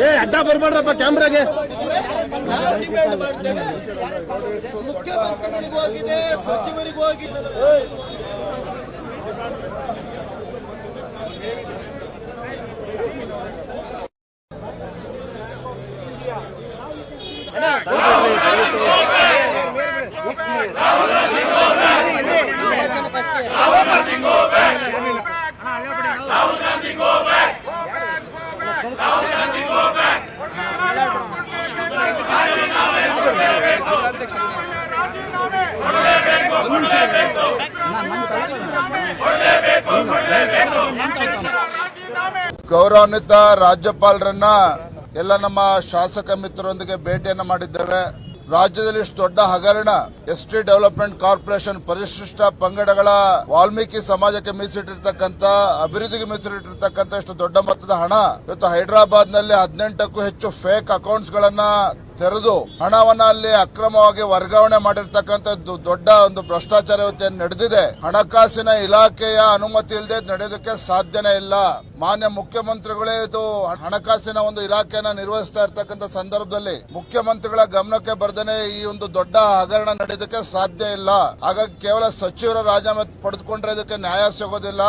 ಏ ಅಡ್ಡ ಬರ್ಬೇಡ್ರಪ್ಪ ಕ್ಯಾಮ್ರಾಗೆ ಡಿಮ್ಯಾಂಡ್ ಮಾಡ್ತೇವೆ ಮುಖ್ಯಮಂತ್ರಿಗಳಿಗೂ ಆಗಿದೆ ಸಚಿವರಿಗೂ ಆಗಿದೆ ಗೌರವಾನ್ವಿತ ರಾಜ್ಯಪಾಲರನ್ನ ಎಲ್ಲ ನಮ್ಮ ಶಾಸಕ ಮಿತ್ರರೊಂದಿಗೆ ಭೇಟಿಯನ್ನ ಮಾಡಿದ್ದೇವೆ. ರಾಜ್ಯದಲ್ಲಿ ಇಷ್ಟು ದೊಡ್ಡ ಹಗರಣ ಎಸ್ ಟಿ ಡೆವಲಪ್ಮೆಂಟ್ ಕಾರ್ಪೊರೇಷನ್ ಪರಿಶಿಷ್ಟ ಪಂಗಡಗಳ ವಾಲ್ಮೀಕಿ ಸಮಾಜಕ್ಕೆ ಮೀಸಲಿಟ್ಟಿರ್ತಕ್ಕಂಥ, ಅಭಿವೃದ್ಧಿಗೆ ಮೀಸಲಿಟ್ಟಿರ್ತಕ್ಕಂಥ ಇಷ್ಟು ದೊಡ್ಡ ಮೊತ್ತದ ಹಣ ಇವತ್ತು ಹೈದರಾಬಾದ್ನಲ್ಲಿ ಹದಿನೆಂಟಕ್ಕೂ ಹೆಚ್ಚು ಫೇಕ್ ಅಕೌಂಟ್ಸ್ ಗಳನ್ನ ತೆರೆದು ಹಣವನ್ನ ಅಲ್ಲಿ ಅಕ್ರಮವಾಗಿ ವರ್ಗಾವಣೆ ಮಾಡಿರ್ತಕ್ಕಂಥದ್ದು ದೊಡ್ಡ ಒಂದು ಭ್ರಷ್ಟಾಚಾರ ನಡೆದಿದೆ. ಹಣಕಾಸಿನ ಇಲಾಖೆಯ ಅನುಮತಿ ಇಲ್ಲದೆ ನಡೆಯೋದಕ್ಕೆ ಸಾಧ್ಯನೇ ಇಲ್ಲ. ಮಾನ್ಯ ಮುಖ್ಯಮಂತ್ರಿಗಳೇ ಇದು ಹಣಕಾಸಿನ ಒಂದು ಇಲಾಖೆಯನ್ನ ನಿರ್ವಹಿಸ್ತಾ ಇರ್ತಕ್ಕಂಥ ಸಂದರ್ಭದಲ್ಲಿ ಮುಖ್ಯಮಂತ್ರಿಗಳ ಗಮನಕ್ಕೆ ಬರ್ದೇನೆ ಈ ಒಂದು ದೊಡ್ಡ ಹಗರಣ ನಡೆಯೋದಕ್ಕೆ ಸಾಧ್ಯ ಇಲ್ಲ. ಹಾಗಾಗಿ ಕೇವಲ ಸಚಿವರ ರಾಜೀನಾಮೆ ಪಡೆದುಕೊಂಡ್ರೆ ಇದಕ್ಕೆ ನ್ಯಾಯ ಸಿಗೋದಿಲ್ಲ.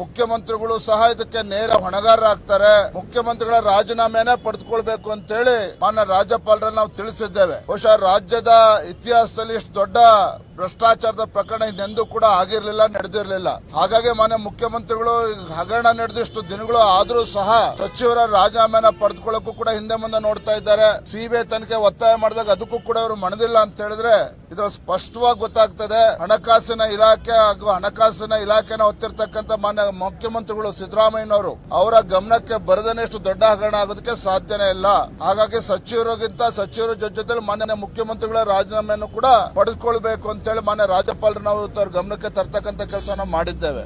ಮುಖ್ಯಮಂತ್ರಿಗಳು ಸಹ ಇದಕ್ಕೆ ನೇರ ಹೊಣೆಗಾರರಾಗ್ತಾರೆ. ಮುಖ್ಯಮಂತ್ರಿಗಳ ರಾಜೀನಾಮೆನೇ ಪಡೆದುಕೊಳ್ಬೇಕು ಅಂತೇಳಿ ಮಾನ್ಯ ರಾಜ್ಯಪಾಲರನ್ನ ನಾವು ತಿಳಿಸಿದ್ದೇವೆ. ಬಹುಶಃ ರಾಜ್ಯದ ಇತಿಹಾಸದಲ್ಲಿ ಇಷ್ಟು ದೊಡ್ಡ ಭ್ರಷ್ಟಾಚಾರದ ಪ್ರಕರಣ ಇದೆಂದೂ ಕೂಡ ಆಗಿರ್ಲಿಲ್ಲ, ನಡೆದಿರ್ಲಿಲ್ಲ. ಹಾಗಾಗಿ ಮಾನ್ಯ ಮುಖ್ಯಮಂತ್ರಿಗಳು ಹಗರಣ ನಡೆದಿಷ್ಟು ದಿನಗಳು ಆದ್ರೂ ಸಹ ಸಚಿವರ ರಾಜೀನಾಮೆನ ಪಡೆದುಕೊಳ್ಳಕ್ಕೂ ಕೂಡ ಹಿಂದೆ ಮುಂದೆ ನೋಡ್ತಾ ಇದ್ದಾರೆ. ಸಿಬಿಐ ತನಿಖೆ ಒತ್ತಾಯ ಮಾಡಿದಾಗ ಅದಕ್ಕೂ ಕೂಡ ಅವರು ಮಣದಿಲ್ಲ ಅಂತ ಹೇಳಿದ್ರೆ ಇದ್ರ ಸ್ಪಷ್ಟವಾಗಿ ಗೊತ್ತಾಗ್ತದೆ. ಹಣಕಾಸಿನ ಇಲಾಖೆ ಹಾಗೂ ಹಣಕಾಸಿನ ಇಲಾಖೆನ ಹೊತ್ತಿರ್ತಕ್ಕಂಥ ಮಾನ್ಯ ಮುಖ್ಯಮಂತ್ರಿಗಳು ಸಿದ್ದರಾಮಯ್ಯನವರು ಅವರ ಗಮನಕ್ಕೆ ಬರದನೇ ಇಷ್ಟು ದೊಡ್ಡ ಹಗರಣ ಆಗೋದಕ್ಕೆ ಸಾಧ್ಯನೇ ಇಲ್ಲ. ಹಾಗಾಗಿ ಸಚಿವರಿಗಿಂತ ಸಚಿವರ ಜೊತೆ ಮಾನ್ಯ ಮುಖ್ಯಮಂತ್ರಿಗಳ ರಾಜೀನಾಮೆಯನ್ನು ಕೂಡ ಪಡೆದುಕೊಳ್ಬೇಕು ಅಂತೇಳಿ ಮಾನ್ಯ ರಾಜ್ಯಪಾಲರು ನಾವು ಗಮನಕ್ಕೆ ತರ್ತಕ್ಕಂಥ ಕೆಲಸ ಮಾಡಿದ್ದೇವೆ.